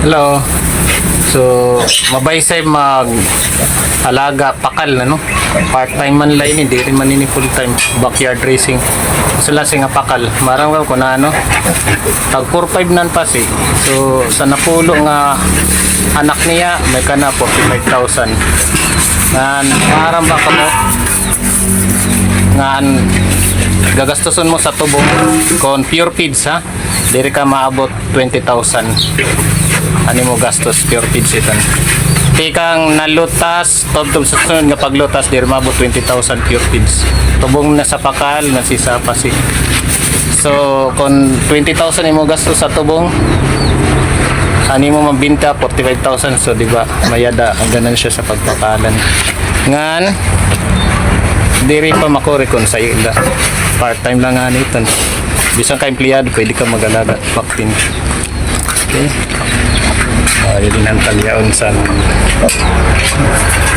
Hello. So, mabaysay mag alaga pakal na no. Part-time man lang ini, di rin man ini full-time backyard racing. Gusto lang nga pakal. Marang ko na ano. Tag 4-5 nan pa si. So, sa napulo nga anak niya, may kana 45,000. Ngan, marang ba ka mo? Ngan, gagastuson mo sa tubong kon pure feeds ha. Diri ka maabot 20,000 ano mo gastos pure feeds ito. Tikang nalutas tubtob sa sunod nga paglutas dir mabot 20,000 pure feeds tubong na sa pakal nasisa pa si. So kung 20,000 imo gastos sa tubong ani mo mabinta 45,000 so di ba mayada ang ganan siya sa pagpakalan ngan diri pa makore kon sa ila. Part time lang nga nito bisan ka empleyado pwede ka mag-alaga vaccine okay uh, yun ang talyaon sa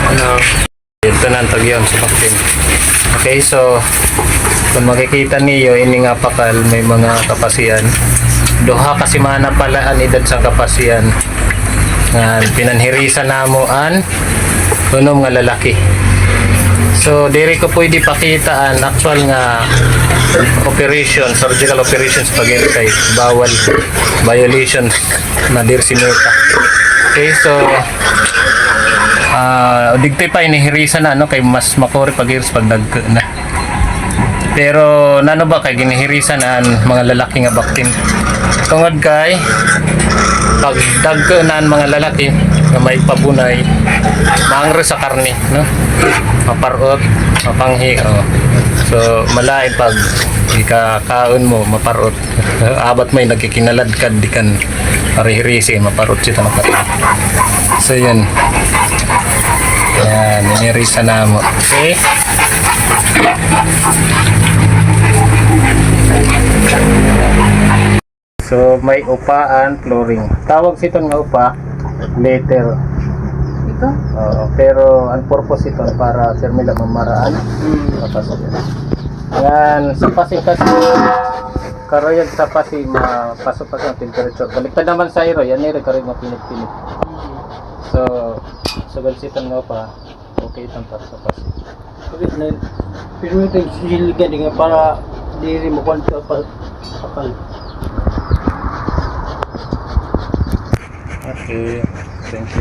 ano. Ito na ang talyaon sa vaccine okay so kung makikita niyo ini nga pakal may mga kapasiyan duha kasi mana pala ang edad sa kapasiyan nga pinanhirisan namo an unom nga lalaki So, diri ko pwede pakita ang actual nga operation, surgical operations pag kay bawal violations na dir sinuta. Okay, so ah digtay pa inihirisan na no kay mas makori pag pag dag na. Pero nano ba kay ginihirisan ang mga lalaki nga baktin. Tungod kay pag dagkanan mga lalaki nga may pabunay maangre sa karne no? Maparot mapanghi oh. so malain pag ikakaon mo maparot. Abat may nagkikinaladkad di kan parihirisi maparot siya ng so yun. Yan ninirisa na mo. Okay? So may upaan flooring. Tawag sito nga upa later. Ito? Oo, pero ang purpose ito para sir mila mamaraan. Papasok yan. Yan, sa pasi kasi karoyan sa pasi mapasok pa sa temperature. Baliktad naman sa iro, yan rin karoy mapinit-pinit. So, sa galsitan nga pa, okay itong para sa pasi. Pero na, pero ito yung siligan nga para diri mo kwanto pa kapal. Okay, thank you.